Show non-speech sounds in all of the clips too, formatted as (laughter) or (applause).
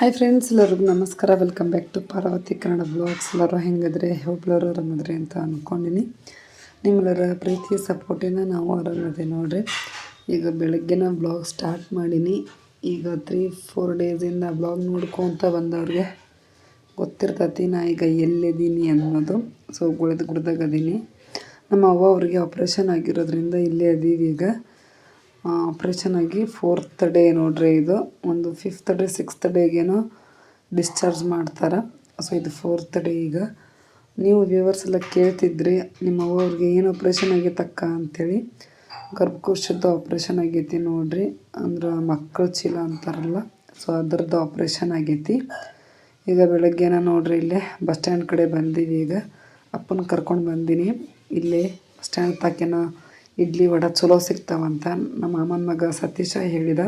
Hi friends ಎಲ್ಲರಿಗೂ ನಮಸ್ಕಾರ. Welcome back to Parvati Kannada blogs ಎಲ್ಲರೂ ಹೆಂಗಿದ್ರೆ? ಒಬ್ಳರು ಆರಾಮದ್ರಿ ಅಂತ ಅಂದ್ಕೊಂಡಿನಿ ನಿಮ್ಮೆಲ್ಲರ ಪ್ರೀತಿ ಸಪೋರ್ಟಿನ ನಾವು ಆರಾಮದೆ ನೋಡ್ರಿ. ಈಗ ಬೆಳಗ್ಗೆನ ಬ್ಲಾಗ್ ಸ್ಟಾರ್ಟ್ ಮಾಡೀನಿ. ಈಗ ತ್ರೀ ಫೋರ್ ಡೇಸಿಂದ ಬ್ಲಾಗ್ ನೋಡ್ಕೊತ ಬಂದವ್ರಿಗೆ ಗೊತ್ತಿರ್ತೈತಿ ನಾ ಈಗ ಎಲ್ಲಿದ್ದೀನಿ ಅನ್ನೋದು. ಸೊ ಗುಳಿದ ಗುಡ್ದಾಗ ಅದೀನಿ. ನಮ್ಮ ಅವ್ವ ಅವ್ರಿಗೆ ಆಪ್ರೇಷನ್ ಆಗಿರೋದ್ರಿಂದ ಇಲ್ಲೇ ಅದೀವಿ ಈಗ. ಆಪ್ರೇಷನ್ ಆಗಿ ಫೋರ್ತ್ ಡೇ ನೋಡ್ರಿ ಇದು. ಒಂದು ಫಿಫ್ತ್ ಡೇ ಸಿಕ್ಸ್ತ್ ಡೇಗೇನೋ ಡಿಸ್ಚಾರ್ಜ್ ಮಾಡ್ತಾರೆ. ಸೊ ಇದು ಫೋರ್ತ್ ಡೇ ಈಗ. ನೀವು ವ್ಯೂವರ್ಸ್ ಎಲ್ಲ ಕೇಳ್ತಿದ್ರಿ, ನಿಮ್ಮ ಅವ್ರಿಗೆ ಏನು ಆಪ್ರೇಷನ್ ಆಗೈತಕ್ಕ ಅಂಥೇಳಿ ಗರ್ಭಕೋಶದ್ದು ಆಪ್ರೇಷನ್ ಆಗೈತಿ ನೋಡ್ರಿ. ಅಂದ್ರೆ ಮಕ್ಕಳ ಚೀಲ ಅಂತಾರಲ್ಲ ಸೊ ಅದರದ್ದು ಆಪ್ರೇಷನ್ ಆಗೈತಿ. ಈಗ ಬೆಳಗ್ಗೆನ ನೋಡ್ರಿ ಇಲ್ಲೇ ಬಸ್ ಸ್ಟ್ಯಾಂಡ್ ಕಡೆ ಬಂದೀವಿ ಈಗ. ಅಪ್ಪನ ಕರ್ಕೊಂಡು ಬಂದೀನಿ. ಇಲ್ಲೇ ಬಸ್ ಸ್ಟ್ಯಾಂಡ್ ತಾಕೆನ ಇಡ್ಲಿ ವಡ ಚಲೋ ಸಿಗ್ತಾವಂತ ನಮ್ಮ ಮಾಮನ ಮಗ ಸತೀಶ ಹೇಳಿದ.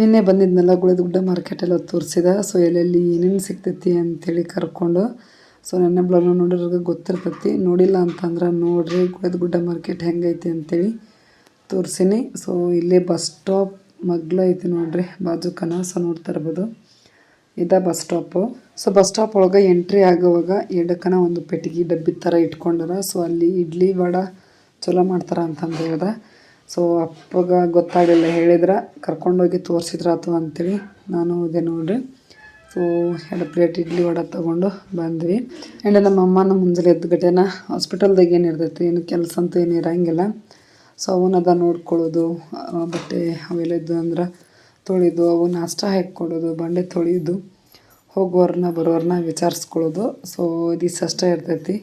ನಿನ್ನೆ ಬಂದಿದ್ನಲ್ಲ ಗುಳದಗುಡ್ಡ ಮಾರ್ಕೆಟಲ್ಲಿ ತೋರಿಸಿದ. ಸೊ ಎಲ್ಲೆಲ್ಲಿ ಏನೇನು ಸಿಗ್ತೈತಿ ಅಂತೇಳಿ ಕರ್ಕೊಂಡು. ಸೊ ನನ್ನ ಬ್ಲಾಗ್ನ ನೋಡಿರೋರ್ಗೆ ಗೊತ್ತಿರ್ತೈತಿ. ನೋಡಿಲ್ಲ ಅಂತಂದ್ರೆ ನೋಡ್ರಿ ಗುಳದಗುಡ್ಡ ಮಾರ್ಕೆಟ್ ಹೆಂಗೈತಿ ಅಂತೇಳಿ ತೋರಿಸಿನಿ. ಸೊ ಇಲ್ಲೇ ಬಸ್ ಸ್ಟಾಪ್ ಮಗ್ಲ ಐತಿ ನೋಡ್ರಿ ಬಾಜುಕನ ಸೊ ನೋಡ್ತಾ ಇರ್ಬೋದು. ಇದ bus stop so bus stop ಒಳಗೆ ಎಂಟ್ರಿ ಆಗುವಾಗ ಎಡಕ್ಕನ ಒಂದು ಪೆಟ್ಟಿಗೆ ಡಬ್ಬಿ ಥರ ಇಟ್ಕೊಂಡಾರ. ಸೊ ಅಲ್ಲಿ ಇಡ್ಲಿ ವಡ ಚಲೋ ಮಾಡ್ತಾರ ಅಂತಂದು ಹೇಳ್ದೆ ಸೊ ಅಪ್ಪಗ ಗೊತ್ತಾಗಲಿಲ್ಲ, ಹೇಳಿದ್ರೆ, ಕರ್ಕೊಂಡೋಗಿ ತೋರಿಸಿದ್ರಾತು ಅಂತೇಳಿ ನಾನು ಹೋದೆ ನೋಡ್ರಿ. ಸೊ ಎರಡು ಪ್ಲೇಟ್ ಇಡ್ಲಿ ವಡೆ ತೊಗೊಂಡು ಬಂದ್ವಿ. ಆ್ಯಂಡ್ ನಮ್ಮ ಅಮ್ಮನ ಮುಂಜಾನೆ ಎದ್ದು ಗಟ್ಟೆನ ಹಾಸ್ಪಿಟಲ್ದಾಗ ಏನು ಇರ್ತೈತಿ, ಏನು ಕೆಲಸ ಅಂತ ಏನು ಇರೋಂಗಿಲ್ಲ. ಸೊ ಅವನದ ನೋಡ್ಕೊಳ್ಳೋದು ಬಟ್ಟೆ ಅವೆಲ್ಲ ಇದ್ದು ಅಂದ್ರೆ ತೊಳೆದು ಅವನ್ನ ಅಷ್ಟ ಹಾಕ್ಕೊಡೋದು ಬಂಡೆ ತೊಳೆಯೋದು ಹೋಗೋರನ್ನ ಬರೋರನ್ನ ವಿಚಾರಿಸ್ಕೊಳ್ಳೋದು. ಸೊ ಇದು ಅಷ್ಟೇ ಇರ್ತೈತಿ.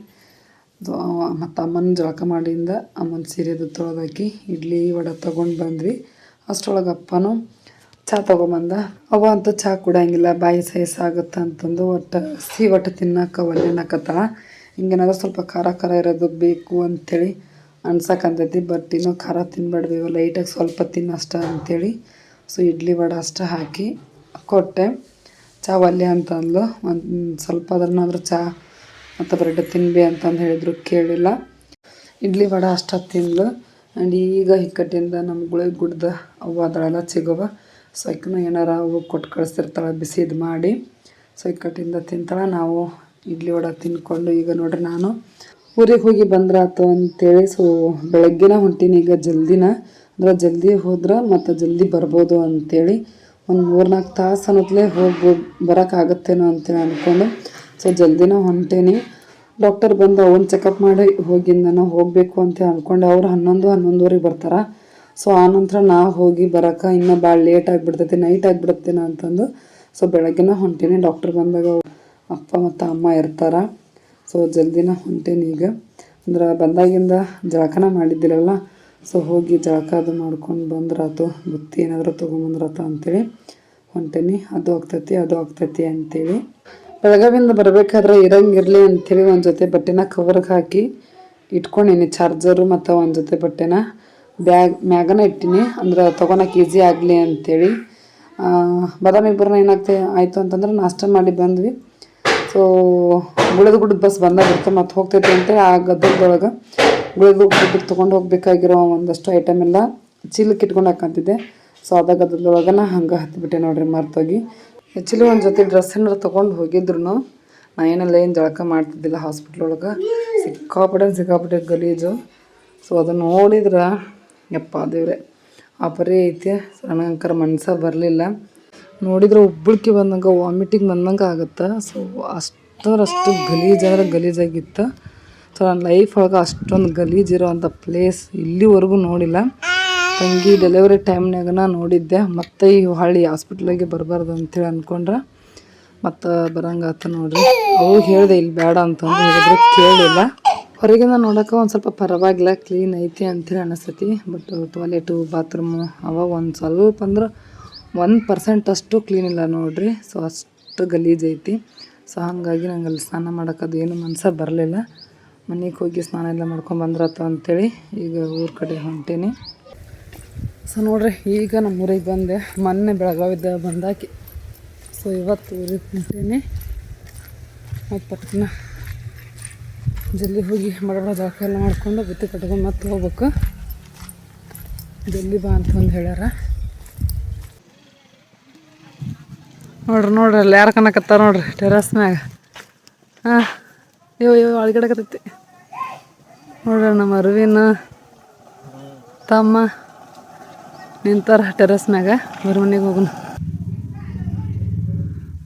ಮತ್ತು ಅಮ್ಮನ ಜಳಕ ಮಾಡಿಂದ ಅಮ್ಮನ ಸೀರೆದು ತೊಳೆದಾಕಿ, ಇಡ್ಲಿ, ವಡೆ ತೊಗೊಂಡು ಬಂದ್ವಿ. ಅಷ್ಟರೊಳಗೆ ಅಪ್ಪನೂ ಚಹಾ ತೊಗೊಂಬಂದ ಅವ ಅಂತೂ ಚಹಾ ಕುಡಂಗಿಲ್ಲ ಬಾಯಿ ಸೈಸ್ ಆಗುತ್ತೆ ಅಂತಂದು ಒಟ್ಟು ಸಿಹಿ ಒಟ್ಟು ತಿನ್ನಕ್ಕೆ ಒಲ್ಲೆನಕತ್ತಾಳ ಹಿಂಗೇನಾದ್ರೂ ಸ್ವಲ್ಪ ಖಾರ ಖಾರ ಇರೋದು ಬೇಕು ಅಂಥೇಳಿ ಅನ್ಸಕ್ಕಂತೈತಿ ಬಟ್ ಇನ್ನೂ ಖಾರ ತಿನ್ಬೇಡ್ಬೇವು ಲೈಟಾಗಿ ಸ್ವಲ್ಪ ತಿನ್ನಷ್ಟ ಅಂಥೇಳಿ ಸೊ ಇಡ್ಲಿ ವಡೆ ಅಷ್ಟು ಹಾಕಿ ಕೊಟ್ಟೆ. ಚಹಾ ಒಲ್ಲೆ ಅಂತಂದ್ಲು, ಒಂದು ಸ್ವಲ್ಪ ಅದ್ರನ್ನಾದ್ರೂ ಚಹಾ ಮತ್ತು ಬ್ರೆಡ್ ತಿನ್ಬಿ ಅಂತಂದು ಹೇಳಿದ್ರು, ಕೇಳಿಲ್ಲ. ಇಡ್ಲಿ ವಡ ಅಷ್ಟ ತಿಂದು ಆ್ಯಂಡ್ ಈಗ ಇಕ್ಕಟ್ಟಿಂದ ನಮ್ಮ ಗುಳೆ ಗುಡ್ದ ಅವ್ವ ಅದಳೆಲ್ಲ ಸಿಗವ. ಸೊ ಆಕಿನೂ ಏನಾರ ಅವು ಕೊಟ್ಟು ಕಳಿಸ್ತಿರ್ತಾಳೆ ಬಿಸಿದು ಮಾಡಿ. ಸೊ ಇಕ್ಕಟ್ಟಿಂದ ತಿಂತಾಳೆ. ನಾವು ಇಡ್ಲಿ ವಡ ತಿನ್ಕೊಂಡು ಈಗ ನೋಡ್ರಿ ನಾನು. ಊರಿಗೆ ಹೋಗಿ ಬಂದ್ರಾತು ಅಂತೇಳಿ ಸೊ ಬೆಳಗ್ಗೆನ ಹೊಂಟೀನಿ ಈಗ ಜಲ್ದಿನ. ಅಂದ್ರೆ ಜಲ್ದಿ ಹೋದ್ರೆ ಮತ್ತು ಜಲ್ದಿ ಬರ್ಬೋದು ಅಂತೇಳಿ. ಒಂದು ಮೂರ್ನಾಲ್ಕು ತಾಸು ಅನ್ನೋತ್ಲೇ ಹೋಗ್ಬೋದು ಬರೋಕ್ಕಾಗತ್ತೇನೋ ಅಂತೇಳಿ ಅಂದ್ಕೊಂಡು. ಸೊ ಜಲ್ದಿನ ಹೊಂಟೇನಿ. ಡಾಕ್ಟರ್ ಬಂದು ಅವ್ನು ಚೆಕಪ್ ಮಾಡಿ ಹೋಗಿಂದನ ಹೋಗಬೇಕು ಅಂತ ಅಂದ್ಕೊಂಡು ಅವ್ರು ಹನ್ನೊಂದು, ಹನ್ನೊಂದುವರೆಗೆ ಬರ್ತಾರೆ. ಸೊ ಆನಂತರ ನಾ ಹೋಗಿ ಬರೋಕೆ ಇನ್ನೂ ಭಾಳ ಲೇಟ್ ಆಗಿಬಿಡ್ತೈತಿ ನೈಟ್ ಆಗಿಬಿಡ್ತೀನ ಅಂತಂದು. ಸೊ ಬೆಳಗ್ಗೆನ ಹೊಂಟೀನಿ. ಡಾಕ್ಟರ್ ಬಂದಾಗ ಅಪ್ಪ ಮತ್ತು ಅಮ್ಮ ಇರ್ತಾರೆ. ಸೊ ಜಲ್ದಿನ ಹೊಂಟೇನಿ ಈಗ. ಅಂದ್ರೆ ಬಂದಾಗಿಂದ ಜಳಕನ ಮಾಡಿದ್ದಿರಲ್ಲ ಸೊ ಹೋಗಿ ಜಳಕ ಅದು ಮಾಡ್ಕೊಂಡು ಬಂದ್ರಾತು, ಬುತ್ತಿ ಏನಾದರೂ ತೊಗೊಂಬಂದ್ರಾತು ಅಂತೇಳಿ. ಹೊಂಟೇನಿ. ಅದು ಆಗ್ತೈತಿ ಅದು ಆಗ್ತೈತಿ ಅಂತೇಳಿ. ಬೆಳಗಾವಿಂದ ಬರಬೇಕಾದ್ರೆ ಇರಂಗಿರಲಿ ಅಂಥೇಳಿ ಒಂದು ಜೊತೆ ಬಟ್ಟೆನ ಕವರ್ಗೆ ಹಾಕಿ ಇಟ್ಕೊಂಡೀನಿ ಚಾರ್ಜರು ಮತ್ತು ಒಂದು ಜೊತೆ ಬಟ್ಟೆನ. ಬ್ಯಾಗ್, ಮ್ಯಾಗನ ಇಟ್ಟೀನಿ, ಅಂದ್ರೆ ತೊಗೊಳಕ್ಕೆ ಈಸಿ ಆಗಲಿ ಅಂಥೇಳಿ. ಬಾದಾಮಿ ಇಬ್ಬರನ್ನ ಏನಾಗ್ತದೆ ಆಯಿತು ಅಂತಂದ್ರೆ ನಾಷ್ಟ ಮಾಡಿ ಬಂದ್ವಿ. ಸೊ ಗುಳದ ಗುಡ್ಡದ ಬಸ್ ಬಂದಾಗ ಮತ್ತು ಹೋಗ್ತೈತಿ ಅಂತೇಳಿ ಆ ಗದ್ದಲದೊಳಗೆ ಗುಳದ ಗುಡ್ಡಕ್ಕೆ ತೊಗೊಂಡು ಹೋಗ್ಬೇಕಾಗಿರೋ ಒಂದಷ್ಟು ಐಟಮ್ ಎಲ್ಲ ಚೀಲಕ್ಕೆ ಇಟ್ಕೊಂಡು ಹಾಕಂತಿದ್ದೆ. ಸೊ ಅದ ಗದ್ದಲದೊಳಗನ ಹಂಗೆ ಹತ್ತಿಬಿಟ್ಟೆ ನೋಡ್ರಿ ಮರ್ತೋಗಿ. ಆ್ಯಕ್ಚುಲಿ ಒಂದು ಜೊತೆ ಡ್ರೆಸ್ ಏನಾರು ತೊಗೊಂಡು ಹೋಗಿದ್ರು ನಾ ಏನೆಲ್ಲ ಏನು ಜಳಕ ಮಾಡ್ತಿದ್ದಿಲ್ಲ ಹಾಸ್ಪಿಟ್ಲ್ ಒಳಗೆ. ಸಿಕ್ಕಾಪಟ್ಟೆ ಸಿಕ್ಕಾಪಟ್ಟೆ ಗಲೀಜು. ಸೊ ಅದನ್ನು ನೋಡಿದ್ರೆ, ಯಪ್ಪ ದೇವ್ರೆ ಆ ಪರಿ ಐತಿ. ನನಗಂಕರ ಮನ್ಸ ಬರಲಿಲ್ಲ. ನೋಡಿದ್ರೆ ಉಬ್ಬಳ್ಕಿ ಬಂದಂಗೆ ವಾಮಿಟಿಂಗ್ ಬಂದಂಗೆ ಆಗುತ್ತೆ. ಸೊ ಅಷ್ಟಂದ್ರೆ ಅಷ್ಟು ಗಲೀಜು ಅಂದ್ರೆ ಗಲೀಜಾಗಿತ್ತು ಸೊ ನನ್ನ ಲೈಫ್ ಒಳಗೆ ಅಷ್ಟೊಂದು ಗಲೀಜಿರೋ ಅಂಥ ಪ್ಲೇಸ್ ಇಲ್ಲಿವರೆಗೂ ನೋಡಿಲ್ಲ. ತಂಗಿ ಡೆಲಿವರಿ ಟೈಮ್ನಾಗನ ನೋಡಿದ್ದೆ. ಮತ್ತೆ ಈ ಹಳ್ಳಿ ಹಾಸ್ಪಿಟ್ಲಿಗೆ ಬರಬಾರ್ದು ಅಂತೇಳಿ ಅಂದ್ಕೊಂಡ್ರೆ ಮತ್ತು ಬರಂಗಾತ ನೋಡ್ರಿ. ಅವು ಹೇಳಿದೆ ಇಲ್ಲಿ ಬೇಡ ಅಂತಂದು ಹೇಳಿದ್ರೆ. ಕೇಳಿಲ್ಲ. ಹೊರಗಿಂದ ನೋಡೋಕೆ ಒಂದು ಸ್ವಲ್ಪ ಪರವಾಗಿಲ್ಲ. ಕ್ಲೀನ್ ಐತಿ ಅಂತೇಳಿ ಅನಿಸ್ತೈತಿ. ಬಟ್ ಟಾಯ್ಲೆಟು ಬಾತ್ರೂಮು ಅವ ಒಂದು ಸ್ವಲ್ಪ ಅಂದ್ರೆ ಒನ್ ಪರ್ಸೆಂಟ್ ಅಷ್ಟು ಕ್ಲೀನ್ ಇಲ್ಲ ನೋಡ್ರಿ. ಸೊ ಅಷ್ಟು ಗಲೀಜು ಐತಿ. ಸೊ ಹಾಗಾಗಿ ನಂಗೆ ಅಲ್ಲಿ ಸ್ನಾನ ಮಾಡೋಕ್ಕದು ಏನು ಮನಸ್ಸ ಬರಲಿಲ್ಲ. ಮನೆಗೆ ಹೋಗಿ ಸ್ನಾನ ಎಲ್ಲ ಮಾಡ್ಕೊಂಡು ಬಂದ್ರತ್ತ ಅಂತೇಳಿ ಈಗ ಊರ ಕಡೆ ಹೊಂಟೀನಿ. ಸೊ ನೋಡ್ರಿ, ಈಗ ನಮ್ಮ ಊರಿಗೆ ಬಂದೆ. ಮೊನ್ನೆ ಬೆಳಗಾವಿದ್ದ ಬಂದಾಕಿ. ಸೊ ಇವತ್ತು ಊರಿಗೆ ಹೊಂಟೀನಿ. ಮತ್ತು ಪಟ್ನ ಜಲ್ದಿ ಹೋಗಿ ಮಡಬಡ ಜಳಕ ಎಲ್ಲ ಮಾಡಿಕೊಂಡು ಬುತ್ತಿ ಕಟ್ಕೊಂಡು ಮತ್ತೆ ಹೋಗ್ಬೇಕು. ಜಲ್ದಿ ಬಾ ಅಂತಂದು ಹೇಳ್ಯಾರ. ನೋಡ್ರಿ ನೋಡ್ರಿ, ಅಲ್ಲಿ ಯಾರು ಕನಕತ್ತಾರ ನೋಡ್ರಿ ಟೆರಸ್ ಹಾಂ ಅಯ್ಯೋ ಒಳಗಡೆ ಕತ್ತೈತಿ. ನೋಡ್ರಿ, ನಮ್ಮ ಅರವಿನ ತಮ್ಮ. ನಿಂತಾರ ಟೆರಸ್ನಾಗ ಅವ್ರ ಮನೆಗೆ ಹೋಗೋಣ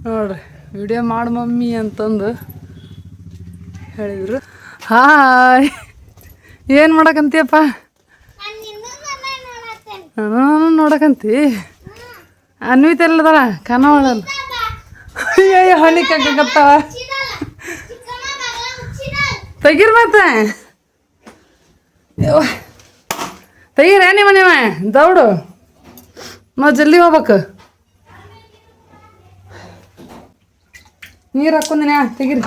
ನೋಡ್ರಿ ವಿಡಿಯೋ ಮಾಡು ಮಮ್ಮಿ ಅಂತಂದು ಹೇಳಿದ್ರು. ಹಾಯ್ ಏನು ಮಾಡಕಂತೀಯಪ್ಪ? ನಾನು ನೋಡಕಂತಿ. ಅನ್ವಿತ ಎಲ್ಲದಾರ ಕನವಳಲ್ಲ ಅಯ್ಯೋ ಹೊಲಿ ಕಾಕತ್ತಾವ ತೆಗಿರ್ ಮತ್ತೆ. ತೆಗೀರ ನಿಮ್ಮ ನಿಮ್ಮ ದೌಡು. ನಾವು ಜಲ್ದಿ ಹೋಗ್ಬೇಕು. ನೀರು ಹಾಕ್ಕೊಂದಿನ ತೆಗೀರಿ.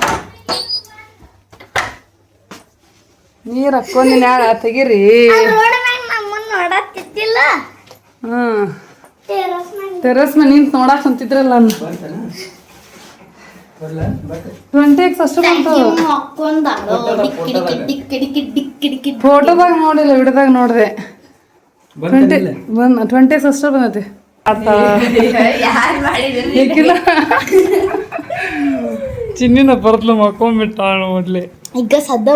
ನೀರು ಹಾಕ್ಕೊಂದಿನ ತೆಗೀರಿ. ಹ್ಞೂ ಟೆರಸ್ ಮೇಲೆ ನಿಂತು ನೋಡಕ್ ಅಂತಿದ್ರಲ್ಲ ಟ್ವೆಂಟಿ ಎಕ್ಸ್ ಅಷ್ಟು ಬಂತು. ಫೋಟೋದಾಗ ನೋಡಿಲ್ಲ ವಿಡಿಯೋದಾಗ ನೋಡಿದೆ. ಟ್ವೆಂಟಿ ಬಂದ್ ಟ್ವೆಂಟಿ ಅಷ್ಟೇ ಬಂದೈತಿ. ಚಿನ್ನಿನ ಬರ್ತಲು ಮಕ್ಕೊಂಬಿಟ್ಟ ನೋಡ್ಲಿ ಈಗ ಸದ್ದ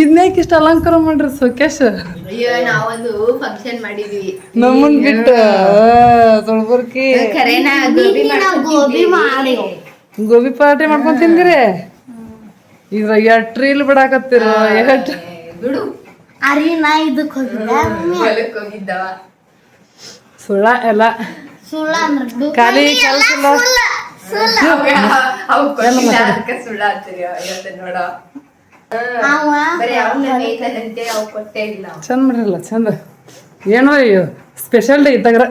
ಇದನ್ನೇಕ್ ಇಷ್ಟ ಅಲಂಕಾರ ಮಾಡ್ರಿ ಸುಕೇಶ್. ಅಯ್ಯೋ ನಾವೊಂದು ಫಂಕ್ಷನ್ ಮಾಡಿದ್ವಿ. ನಮ್ಮನ್ ಬಿಟ್ಟು ತೊಳ್ಬರ್ಕಿ. ಗೋಬಿ ನಾವು ಗೋಬಿ ಮಾಡಿ. ಗೋಬಿ ಪಾರ್ಟಿ ಮಾಡ್ಕೊಂಡ್ ತಿಂದಿರಿ? ಇದ್ರಾಗ ಎಷ್ಟ್ ರೀಲ್ ಬಿಡಾಕತ್ತೀರ ಎಷ್ಟ್ ಬಿಡು. ಅರಿ ನಾ ಇದಕ್ಕೆ ಹೋಗಿದ್ದೆ ಹೋಗಿದ್ದವ. ಸುಳ್ಳ ಎಲ್ಲ. ಸುಳ್ಳ ಅಂದ್ರೆ ಖಾಲಿ ಕೆಲಸ ಸುಳ್ಳ ನೋಡ. ಚಂದ ಮಾಡಿರಲ್ಲ ಚಂದ. ಏನೋ ಅಯ್ಯೋ ಸ್ಪೆಷಲ್ ಡೇ ಇದ್ದಾಗ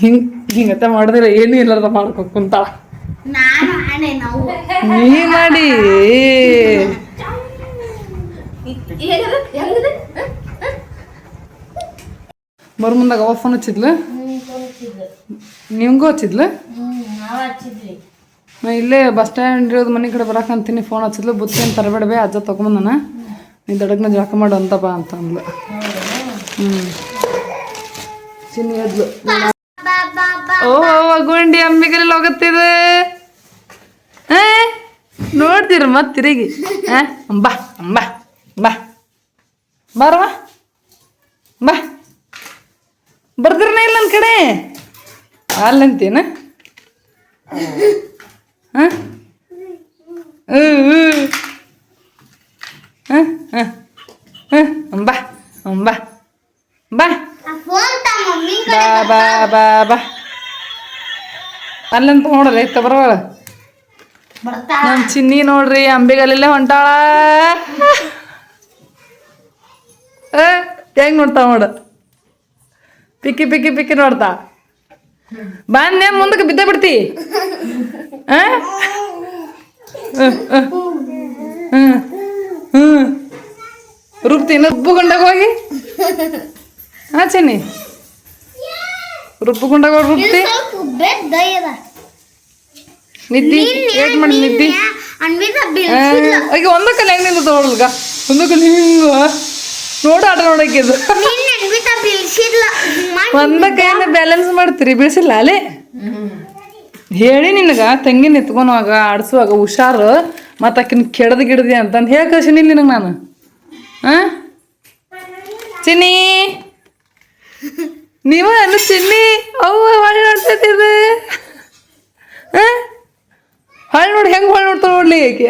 ಹಿಂಗ್ ಹಿಂಗತ್ತ ಮಾಡಿದ್ರೆ ಏನು ಇಲ್ಲದ ಮಾಡ್ಕೊ ಕುಂತಾಳ. ನಾನು ಆಣೆ ನಾವು. ನೀ ಮಾಡಿ. ಬರ್ ಮುಂದಾಗ ಅವ ಫೋನ್ ಹಚ್ಚಿದ್ಲು? ನಿಮ್ಗೂ ಹಚ್ಚಿದ್ಲು? ಇಲ್ಲೇ ಬಸ್ ಸ್ಟ್ಯಾಂಡ್ ಇರೋದು ಮನೆ ಕಡೆ ಬರಾಕಂತೀನಿ ಫೋನ್ ಹಚ್ಚಿದ್ಲು. ಬುತ್ತಿ ಅಂತ ತರಬೇಡಬೇ ಅಜ್ಜ ತೊಗೊಂಬಂದನ ನೀ ದಡಗ್ನ ಜಳಕ ಮಾಡು ಅಂತ ಬಾ ಅಂತ ಅಂದ್ಲು. ಹ್ಞೂ ಬಾ ಬಾ ಬಾ ಓ, ಗುಂಡಿ ಅಂಬಿಗಲ್ಲಿ ಹೋಗುತ್ತಿದೆ? ನೋಡ್ತೀರ ಮತ್ತೆ ತಿರುಗಿ? ಬಾ ಬಾ ಬಾ. ಬಾರವಾ ಬಾ. ಬರ್ದಿರನ ಇಲ್ಲ ನನ್ನ ಕಡೆ? ಅಲ್ಲಂತೇನ? ಹಾಂ? ಬಾ ಬಾ. ಬಾ. ಫೋನ್ ತಾ ಮಮ್ಮಿ ಬಾ ಬಾ ಬಾ ಬಾ. ಅಲ್ಲಂತ ನೋಡಲ್ಲ ಇತ್ತ ಬರ್ತಾ. ನಮ್ಮ ಚಿನ್ನಿ ನೋಡ್ರಿ ಅಂಬಿಗಲ್ಲೆಲ್ಲ ಹೊಂಟಾಳ. ಹೆಂಗ್ ನೋಡ್ತಾವ ನೋಡ? ಪಿಕ್ಕಿ ಪಿಕ್ಕಿ ಪಿಕ್ಕಿ ನೋಡ್ತಾ. ಬಾಂದೆ ಮುಂದಕ್ಕೆ ಬಿದ್ದ ಬಿಡ್ತಿ. ರುಬ್ತೀನಿ ರುಬ್ಬುಗುಂಡಾಗ ಹೋಗಿ. ಹಾ ಚೆನ್ನಿ. ರುಬ್ಬುಗುಂಡಾಗ ಹೋಗಿ ರುಬ್ತಿ. ಇದ ನಿದ್ದಿ ಏಟ್ ಮಾಡಿ ನಿದ್ದಿ? ಈಗ ಒಂದಕ್ಕಲ್ಲಿ ಹೆಂಗ್ ನಿಲ್ದು ನೋಡ್ಲ್ಗ ಒಂದಕ್ಕಲ್ಲಿ ಹಿಂಗ ನೋಡ ಆಟ ನೋಡಕ್ಕಿದು ಒಂದ ಕೈಯಿಂದ ಬ್ಯಾಲೆನ್ಸ್ ಮಾಡ್ತೀರಿ ಬೀಳ್ಸಿಲ್ಲ? ಅಲೆ? ಹೇಳಿ ನಿನಗ ತಂಗಿನ ಎತ್ಕೊನುವಾಗ ಆಡ್ಸುವಾಗ ಹುಷಾರು ಮತ್ತು ಆಕಿನ ಕೆಡದ್ ಗಿಡದಿ ಅಂತಂದು ಹೇಳಿ ಕಳ್ಸಿನಿ ನಿನಗೆ ನಾನು. ಆ? ಚಿನ್ನಿ? ನೀವ ಅನ್ನು ಚಿನ್ನಿ? ಅವ್ವ ಹೊಳ್ಳಿ ಹಾಂ ಹೊಳ್ಳಿ ನೋಡಿ ಹೆಂಗೆ ಹೊಳ್ಳಿ ನೋಡ್ತಾರ ನೋಡ್ಲಿ ಆಕೆ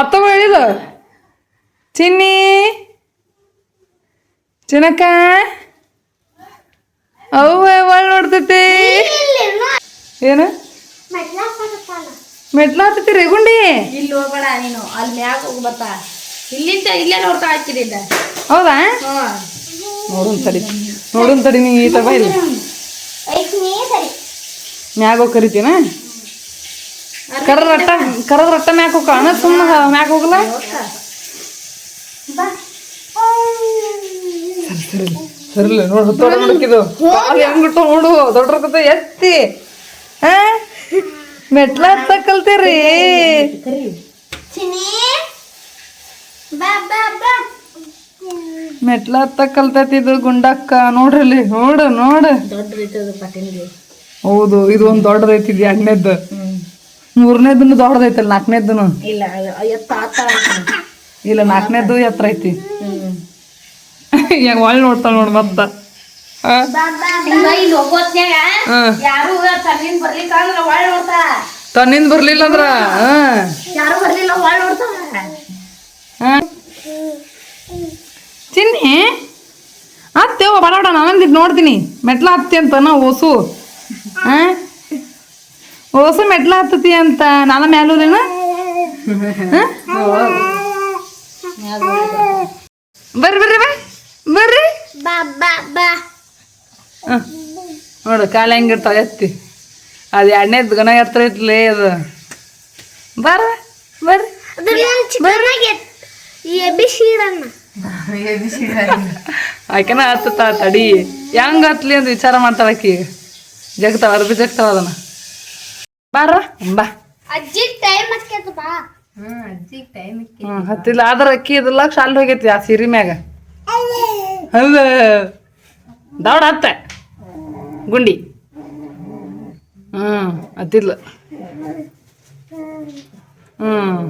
ಅತ್ತವ ಹೇಳಿಲ್ಲ ಚಿನ್ನಿ? ಚಿನ್ನಕ್ಕ ಅವ್ವ ಹೊಳ್ಳಿ ನೋಡ್ತೈತಿ? ಏನು? ಮೆಟ್ಲ ಹತ್ತೈತಿ ರೇಗುಂಡಿ ಇಲ್ಲಿ ಹೋಗ್ಬೇಡ ನೀನು. ಅಲ್ಲಿ ಮ್ಯಾಗ ಹೋಗಿ ಬರ್ತಾ. ಇಲ್ಲಿಂದ ಇಲ್ಲೇ ನೋಡ್ತಾ ಹಾಕಿದಿಲ್ಲ ಹೌದಾ? ನೋಡುನ್ ತಡಿ. ನೋಡುನ್ ತಡಿ ನೀ ಈ ತಗ ಇಲ್ಲ. ಮ್ಯಾಗ ಹೋಗಿ ಕರಿತೀನ? ಕರ ರಟ್ಟ ಕರದ ರಟ್ಟ ಮ್ಯಾಗ ಹೋಗ ಅಣ್ಣ ಸುಮ್ಮನೆ ಮ್ಯಾಗ ಹೋಗಲ್ಲ ಸರಿ ಸರಿಲ್ಲ ನೋಡು ನೋಡಕ್ಕಿದು ಕಾಲು ಹೆಂಗಿಟ್ಟು ನೋಡು ದೊಡ್ಡ ಎತ್ತಿ. ಆ ಮೆಟ್ಲ ಹತ್ತ ಕಲ್ತೀರಿ. ಮೆಟ್ಲ ಹತ್ತ ಕಲ್ತೈತಿ ಇದು ಗುಂಡಕ್ಕ ನೋಡ್ರಿ ಇಲ್ಲಿ ನೋಡು. ನೋಡು ಹೌದು ಇದು ಒಂದು ದೊಡ್ಡದೈತಿ ಇದು ಎರಡನೇದ್ದು ಮೂರನೇದನ್ನು ದೊಡ್ಡದೈತಲ್ಲ ನಾಲ್ಕನೇದ್ ಇಲ್ಲ ನಾಲ್ಕನೇದು ಎತ್ತರ ಐತಿ. ಈಗ ಒಳ್ಳೆ ನೋಡ್ತಾಳ ನೋಡ್ ಮತ್ತ? ತನ್ನಿಂದ ಬರ್ಲಿಲ್ಲ ಅಂದ್ರ. ಚಿನ್ನಿ? ಹತ್ತೇವ ಬಡ ಬಡ ನಾನೊಂದಿಟ್ಟು ನೋಡ್ತೀನಿ. ಮೆಟ್ಲ ಹತ್ತಿ ಅಂತ ನಾ ಓಸು. ಹಾ ಓಸು ಮೆಟ್ಲ ಹತ್ತತಿ ಅಂತ ನಾನ ಮ್ಯಾಲೂಲೇನ ಬರ್ರಿ ಬರ್ರಿ ಬಾ. ಬರ್ರಿ ನೋಡು ಕಾಲ ಹೆಂಗಿರ್ತಾವ ಎತ್ತಿ. ಅದು ಎರಡನೇದು ಗನ ಎತ್ತರ ಐತ್ಲೇ ಅದು. ಬರ ಬರ್ರಿ ಆಕೆನ ಹತ್ತತ ತಡಿ ಹೆಂಗ್ ಹತ್ಲಿ ಅಂತ ವಿಚಾರ ಮಾಡ್ತಾಳ ಆಕಿ. ಜಗ್ತಾವ ಅರ್ಬಿ ಜಗ್ತಾವ ಅದನ್ನ. ಬಾರ ಬಾ. ಅಜ್ಜಿ ಟೈಮ್ ಆಕೇತ ಬಾ. ಹ್ಮ್ ಹತ್ತಿಲ್ಲ. ಆದ್ರ ಅಕ್ಕಿ ಇದಲ್ಲ ಶಾಲ್ ಹೋಗೈತಿ ಆ ಸೀರೆ ಮ್ಯಾಗ. ಹೌದ ದೌಡ ಹತ್ತ. ಗುಂಡಿ. ಹ್ಮ್ ಹತ್ತಿಲ್ಲ ಹ್ಮ್.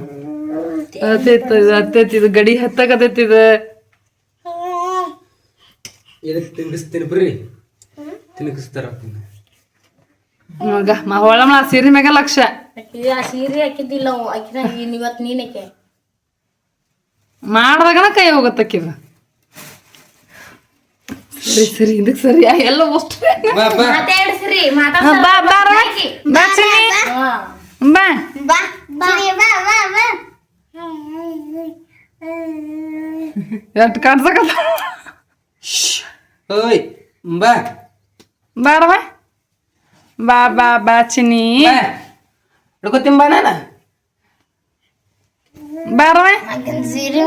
ಹತ್ತೈತಿ ಹತ್ತೈತಿ ಇದು ಗಡಿ ಹತ್ತಕತೈತಿ ಇದು. ಇದಕ್ಕೆ ತಿನ್ಗಿಸ್ತೀನಿ ಬರ್ರಿ ತಿನ್ಗಿಸ್ತಾರ ಮಗ ಮ ಹೊಳಮಳ ಆ ಸೀರೆ ಮ್ಯಾಗ ಲಕ್ಷ. ಆ ಸೀರೆ ಹಾಕಿದ್ದಿಲ್ಲ ಅಕ್ಕಿನ ಇವತ್ತು ಇವತ್ ನೀನಕ್ಕೆ ಮಾಡ್ದಾಗನ ಕೈ ಹೋಗತ್ತಕ್ಕಿದ ಸರಿ ಸರಿ ಇದಕ್ಕೆ ಸರಿ. ಎಲ್ಲ ಬಾ ಬಾ. ಮಾತಾಡ್ಸ್ರಿ ಬಾ ಬಾ ಚಿನ್ನಿ ಹಾ ಬಾ ಬಾ. ಬಾ ಬಾ ಬಾ. ಬಾ. ಎಷ್ಟು ಕಾಡ್ಸಕತ್ತ ಓಯ್ ಬಾ ಬಾರ ಬಾ. ಬಾ ಬಾ ಬಾ ಚಿನ್ನಿ. ಬಾ. ಹಿಡ್ಕೊತೀನಿ ಬಾ ನಾನು. ಬಾರವ ಬಾ ಸೀರೆ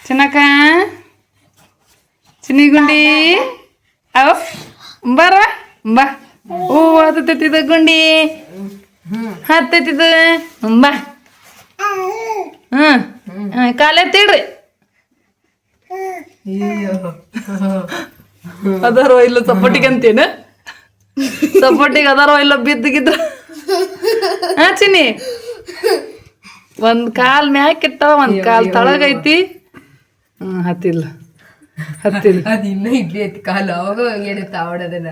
ಚಿನ್ನಕ್ಕ. ಚಿನ್ನಿ ಗುಂಡಿ ಅವ ಬಾರ ಬಾ ಹೂ ಹತ್ತೈತಿದ ಗುಂಡಿ. ಹತ್ತೈತಿದ ಬಾ. ಹ್ಮ್. ಕಾಲೆತ್ತಿಡ್ರಿ ಅದಾರೋ ಇಲ್ಲ ಸಪೋಟಿಗೆ ಅಂತೇನು ಸಪೋಟಿಗೆ ಅದಾರೋ ಇಲ್ಲ ಬಿದ್ದಗಿದ್ರ ಹಾ ಚಿನ್ನಿ. ಒಂದ್ ಕಾಲ್ ಮ್ಯಾಕಿಟ್ಟಾವ ಒಂದ್ ಕಾಲ್ ತಳಗೈತಿ ಹ್ಮ್ ಹತ್ತಿಲ್ಲ. ಹತ್ತಿಲ್ಲ. ಅದು ಇನ್ನೂ ಇಡ್ಲಿ ಐತಿ ಕಾಲು ಅವಾಗ ಹೇಳುತ್ತ ಅವಡದನ್ನ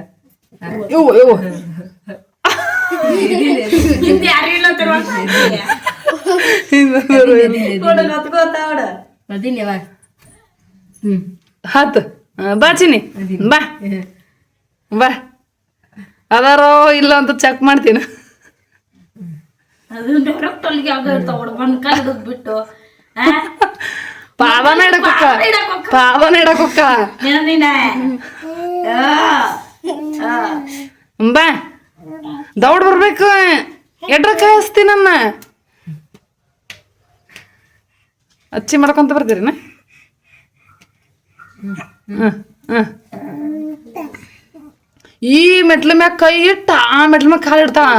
ಇವು ಇವು ಹಿಂದೆ ಯಾರು ಇಲ್ಲ ಹ್ಮ್. ಹತ್ತು. ಬಾ ಚಿನ್ನಿ. ಬಾ. ಬಾ. ಅದಾರೋ ಇಲ್ಲ ಅಂತ ಚೆಕ್ ಮಾಡ್ತೀನಿ. ಅದು ಡೈರೆಕ್ಟ್ ಅಲ್ಲಿಗೆ ಇರ್ತಾವ ಬಿಟ್ಟು ಆ? ಪಾದನ ಇಡಕೊಕ್ಕ. ಪಾದನ ಇಡಕೊಕ್ಕ. ಬಾ ದೌಡ್ ಬರ್ಬೇಕು. ಎಡ್ರ ಕಾಯಿಸ್ತೀನಿ ನನ್ನ. ಅಚ್ಚಿ ಮಾಡ್ಕೊಂತ ಬರ್ತೀರಿನ. ಈ ಮೆಟ್ಲ ಮ್ಯಾಗ ಕೈ ಇಟ್ಟ ಆ ಮೆಟ್ಲ ಮ್ಯಾಗ ಕಾಲು ಇಡ್ತಾಳ.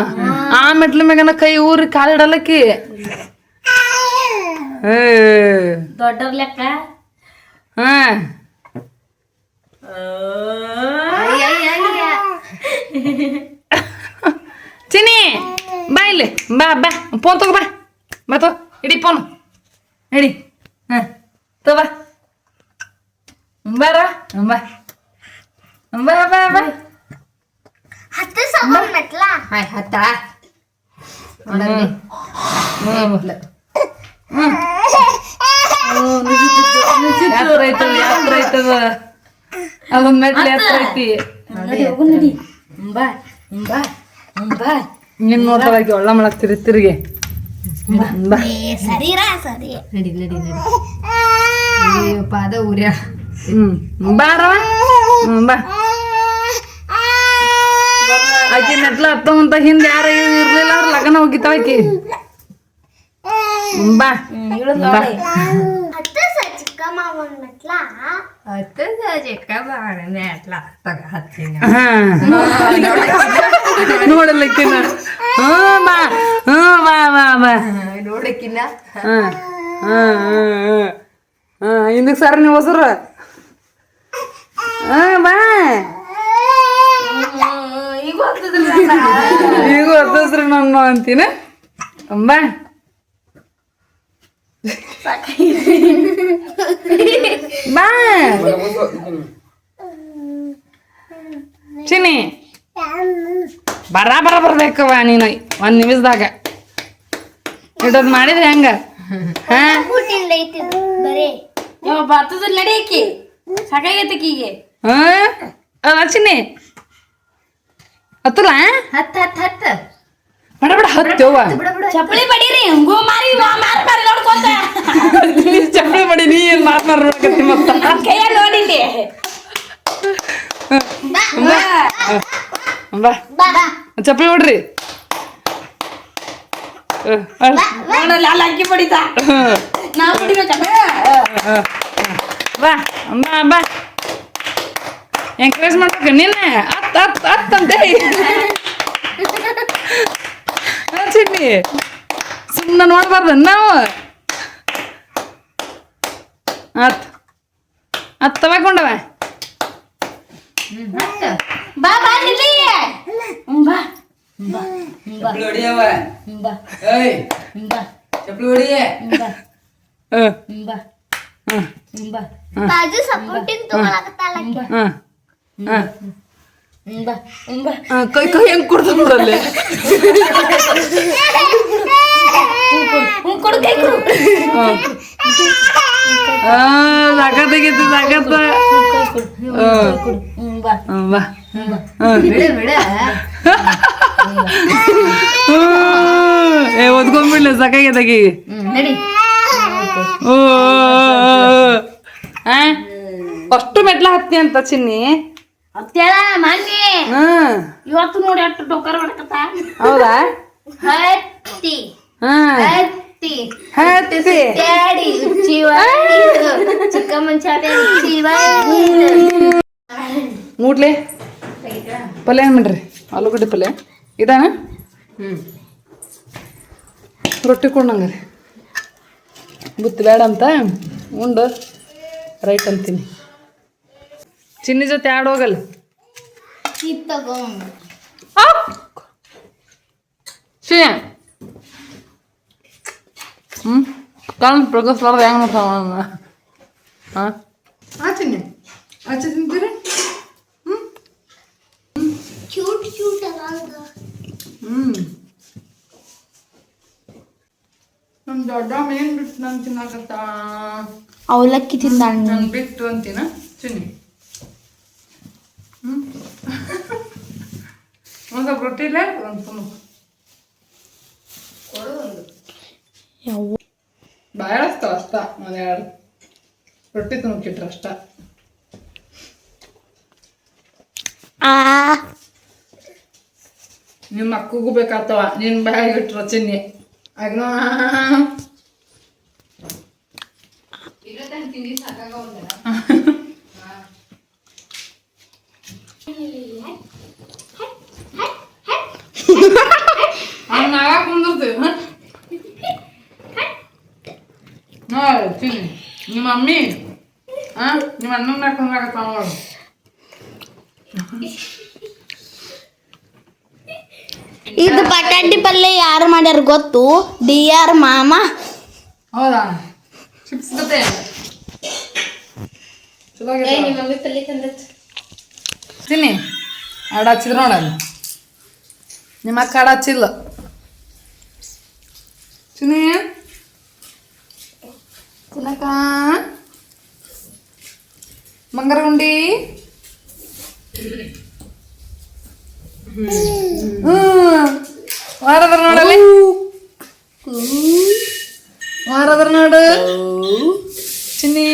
ಆ ಮೆಟ್ಲ ಮ್ಯಾಗನ ಕೈ ಊರಿ ಕಾಲು ಇಡಲಕ್ಕಿ. ಏ, ದೊಡ್ಡವ್ರ ಲೆಕ್ಕ ಹಾ. ಚಿನಿ ಬಾ ಇಲ್ಲಿ. ಬಾ ಬಾ. ಫೋನ್ ತಗೋ ಬಾ. ಬಾ ತಗೋ. ಇಡಿ ಫೋನ್ ಇಡಿ ಹಾ. ತಗೋ ಬಾ. ಬಾರ ಬಾ. ಬಾ. ಬಾ ಬಾ ಹತ್ತು ಸಾವಿರ ಮೆಟ್ಲಾ? ಹಾಯ್ ಹತ್ತ? ಐತದ ಐತದ ಅದೊಂದ್ ಮೆಟ್ಲು ಐತಿ. ನಡಿ ಹೋಗು ನಡಿ. ಬಾ ಬಾ ಬಾ ನಿನ್ ನೋಡ್ತಾಳಾಕಿ ಒಳ್ಳ ಮಾಡಕ್ ತಿರುಗಿ. ಪಾದ ಊರ್ಯ. ಹ್ಮ್. ಬಾರವ ಬಾ ಆಕಿ ಮೆಟ್ಲ ಹತ್ತವಂತ ಹಿಂದೆ ಯಾರು ಇರ್ಲಿಲ್ಲ ಅವ್ರ ಲಗನ ಹೋಗಿತ್ತಾವ ಆಕಿ. ಬಾ ಬಾ ನೋಡಲಿಕ್ಕಿನ ಹ್ಮ್ ಬಾ ಹ್ಞೂ ಬಾ ಬಾ ಬಾ ನೋಡಕ್ಕಿನ್ನ ಹಾ ಹಾ ಹಾ ಹಾ ಹಿಂದಕ್ಕೆ ಸರ್ ನೀವು ಹೊಸರು ಹಾ ಬಾ ಈಗ ಹೊತ್ತಸ್ರಿ ನಾನು ಅಂತೀನ ಅಂಬ (laughs) ಬಾ ಚಿನ್ನಿ. ಬರ ಬರ ಬರ್ಬೇಕವ ನೀನು ಒಂದ್ ನಿಮಿಷದಾಗ. ಇಡೋದ್ ಮಾಡಿದ್ರೆ ಹೆಂಗ? ಬರ್ತದ ನಡಿಯಕ್ಕಿ ಸಾಕಾಗೈತೆ ಆಕಿಗೆ. ಹಾ? ಚಿನ್ನಿ. ಹತ್ತಲ್ಲ ಹತ್ತ ಹತ್ತ ಹತ್ ಬಡ ಬಡ ಹತ್ತವ್ವ ಚಪ್ಪಲಿ ಬಡೀರಿ ಹಂಗೋ ಮಾರಿ ವಾ- ಮಾರಿ ಮಾರಿ ನೋಡ್ಕೊಂತ ಚಪ್ಪಲಿ ಮಾಡಿ ನೀ ಏನ್ ಮಾತ್ ಮಾಡ್ಬೇಕತ್ತಿ ಮತ್ತ ಕೈಯಲ್ಲಿ ನೋಡಿದ್ದೆ ಬಾ ಚಪ್ಪಲಿ ಹೊಡ್ರಿ ನೋಡಲ್ಲ ಅಲ್ಲಿ ಅಕ್ಕಿ ಬಡಿತಾ ನಾವು ಬಡಿಬೇಕಲ್ಲ ಬಾ ಬಾ ಬಾ ಎಂಕರೇಜ್ ಮಾಡ್ಬೇಕು ನಿನ್ನೆ ಅತ್ ಅತ್ ಅತ್ ಅಂತೇಳಿ ಚಿನ್ನಿ. ಸುಮ್ಮನೆ ನೋಡ್ಬಾರ್ದು ನಾವು. ಆತ್. ಅತ್ ತಗೊಂಡವ. ಬಾ ಬಾ ಹ್ಮ್, ಬಾ. ಬಾಜು ಸಪೋರ್ಟಿಂಗ್ ತಗೊಳಕತ್ತಾಳ ಹ್ಮ್ ಹ್ಮ್ ಹ್ಮ್, ಬಾ. ಹ್ಮ್, ಬಾ. ಹ್ಮ್ ಕೈ ಕೈ ಹೆಂಗ್ ಕೊಡ್ತ ನೋಡಲ್ಲಿ ಸಾಕತ್ತ ಹ್ಮ್, ಬಾ. ಏ ಹ್ಮ್, ಓ ಅಷ್ಟು ಮೆಟ್ಲ ಹತ್ತಿ ಅಂತ ಚಿನ್ನಿ. ಅತ್ತೇಳ ಮನ್ನಿ. ಹ್ಮ್ ಇವತ್ತು ನೋಡಿ ಅಷ್ಟು ಡೊಕ್ಕರ್ ಹೊಡ್ಕತ್ತ ಹೌದಾ? ಹತ್ತಿ. ಹ್ಮ್ ಹತ್ತಿ. ಹತ್ತಿ. ಡ್ಯಾಡಿ ಜೀವ ಚಿಕ್ಕ ಮುಂಚಾದೆ ಜೀವ ಮೂಡ್ಲೆ ಪಲ್ಯ ಏನ್ ಮಾಡ್ರಿ? ಆಲೂಗಡ್ಡೆ ಪಲ್ಯ. ಇದಾನ? ಹ್ಞೂ ರೊಟ್ಟಿ ಕೊಡಂಗಾರೆ ಬುತ್ತಿ ಬೇಡ ಅಂತ. ಉಂಡು. ರೈಟ್ ಅಂತೀನಿ. ಚಿನ್ನಿ ಜೊತೆ ಆಡೋಗಲ್ಲ. ಇದು ತಗೋ ಶ್ರೀ. ಹ್ಞೂ ಕಾಲ್ ಪ್ರಗಸ್ಲಾರ್ದ ಹೆಂಗೆ ನೋಡ್ತಾವ ಹಾಂ? ಆ ಚಿನ್ನಿ ಆಚೆ ತಿಂತೀರಿ? ಕ್ಯೂಟ್ ಕ್ಯೂಟ್ ಹ್ಞೂ ನಮ್ಮ ದೊಡ್ಡ ಮೇನ್ ಬಿಟ್ಟು ನಾನು ತಿನ್ನಕತ್ತ. ಅವಲಕ್ಕಿ ತಿಂದ ನಾನು. ಬಿಟ್ಟು ಅಂತೀನ? ಚಿನ್ನಿ ಹ್ಞೂ ಒಂದು ಸ್ವಲ್ಪ ರೊಟ್ಟಿ ಇಲ್ಲ ಒಂದು ತುಂಬ ಭಾಳ ಅಸ್ತಾವ ಅಷ್ಟ ಒಂದೆರಡು ರೊಟ್ಟಿ ತುಂಬಿಟ್ರೆ ಅಷ್ಟ. ಆ. ನಿಮ್ಮ ಅಕ್ಕಗೂ ಬೇಕಾಗ್ತವ ನಿನ್ನ ಬಾಯಿಗೆ ಇಟ್ರ ಚಿನ್ನಿ. ಅಗ್ನ (laughs) ನಾವ ಕುಂದಿರ್ತೀವಿ. ಚಿನ್ನಿ ನಿಮ್ಮ ಮಮ್ಮಿ ಹಾ? ನಿಮ್ಮ ಅಣ್ಣನ ಹಾಕೊಂಡಾಗತ್ತಾವ ನೋಡು. ಇದು ಪಟಾಟಿ ಪಲ್ಯ ಯಾರು ಮಾಡ್ಯಾರ ಗೊತ್ತು? ಡಿ ಆರ್ ಮಾಮ. ಹೌದಾ? ಚಿಪ್ಸ್ ಜೊತೆ? ತಿನ್ನಿ. ಆಡ ಹಚ್ಚಿದ್ರು ನೋಡಲ್ಲ ನಿಮ್ಮ ಅಕ್ಕ ಅಡ ಹಚ್ಚಿಲ್ಲ ಚಿನ್ನಿ ತಿನ್ನಕ ಬಂಗಾರ ಗುಂಡಿ ಹ್ಮ್ ವಾರದ್ರ ನೋಡಲ್ಲಿ ವಾರದ್ರ ನೋಡು ಚಿನ್ನಿ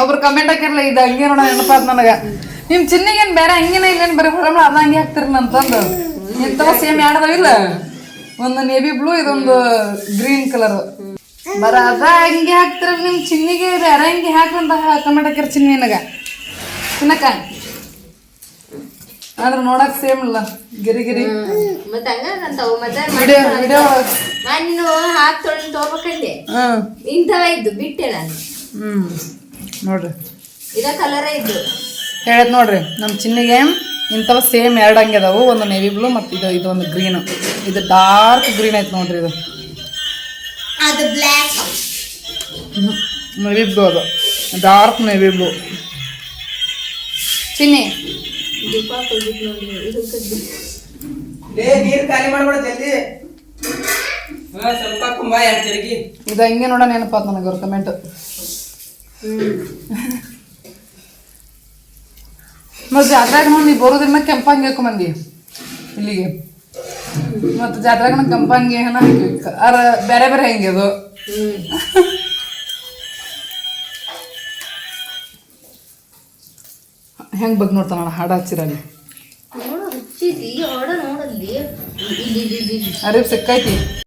ಒಬ್ರು ಕಮೆಂಟ್ ಹಾಕಿರ್ಲ ಇದು ಹಂಗೆ ನೋಡ ನೆನಪಾದ ನನಗ ನಿಮ್ ಚಿನ್ನಿಗೇನ್ ಬೇರೆ ಹಂಗೇನ ಇಲ್ಲೇನ್ ಬರೀ ಹೊರಮಳ ಅದ ಹಂಗೆ ಹಾಕ್ತಿರಲ್ಲ ಅಂತಂದು ಇಂಥವ ಸೇಮ್ ಇಲ್ಲ? ಒಂದು ನೇವಿ ಬ್ಲೂ ಇದೊಂದು ಗ್ರೀನ್ ಕಲರ್ ಬರ ಅದ ಹಂಗೆ ಹಾಕ್ತಿರ ನಿಮ್ ಚಿನ್ನಿಗೆ ಅರ ಹಂಗೆ ಹಾಕಂತ ಕಮೆಂಟ್ ಹಾಕಿರ ಚಿನ್ನಿ ನನಗ. ತಿನ್ನಕ ಆದ್ರೆ ನೋಡಕ್ ಸೇಮ್ ಇಲ್ಲ ಗಿರಿ ಗಿರಿ. ಮತ್ತ ಹಂಗಂತಾವ ಮತ್ತೆ ವಿಡಿಯೋ ವಿಡಿಯೋ ನಾನು ಹಾಕಿ ತೊಗೊಂಡು ತಗೋಬೇಕಂದೆ. ಹ್ಮ್ ಇಂಥವ ಇದ್ದು ಬಿಟ್ಟೆ ನಾನು. ಹ್ಮ್ ನೋಡ್ರಿ. ಇದ ಕಲರ ಇದ್ದು. ಹೇಳತ್ ನೋಡ್ರಿ ನಮ್ಮ ಚಿನ್ನಿಗೆ. ಇಂಥವು ಸೇಮ್ ಎರಡು ಹಂಗೆ ಅದಾವು. ಒಂದು ನೇವಿ ಬ್ಲೂ ಮತ್ತು ಇದು ಇದು ಒಂದು ಗ್ರೀನ್ ಇದು ಡಾರ್ಕ್ ಗ್ರೀನ್ ಐತೆ ನೋಡ್ರಿ ಇದು. ಅದು ಬ್ಲ್ಯಾಕ್ ನೇವಿ ಬ್ಲೂ ಅದು. ಡಾರ್ಕ್ ನೇವಿ ಬ್ಲೂ ಚಿನ್ನಿ. ಇದು ಹಂಗೆ ನೋಡೋಣ ನೆನಪಾತ್ ನನಗೆ ಅವ್ರ ಕಮೆಂಟ್ ಮತ್ತು ಜಾತ್ರೆ ನೋಡಿ ಬರೋದಿನ ಕೆಂಪಂಗಿ ಹಾಕೊಂಬಂದಿ. ಇಲ್ಲಿಗೆ. ಮತ್ತು ಜಾತ್ರಾಗ ಕೆಂಪಂಗಿ ಹಾಕಿ. ಅರ ಬೇರೆ ಬೇರೆ ಹೆಂಗೆ ಅದು. ಹೆಂಗೆ ಬಗ್ಗೆ ನೋಡ್ತಾನ ಹಾಡು ಹಚ್ಚಿರಲ್ಲಿ. ಅರಿವು ಸಿಕ್ಕೈತಿ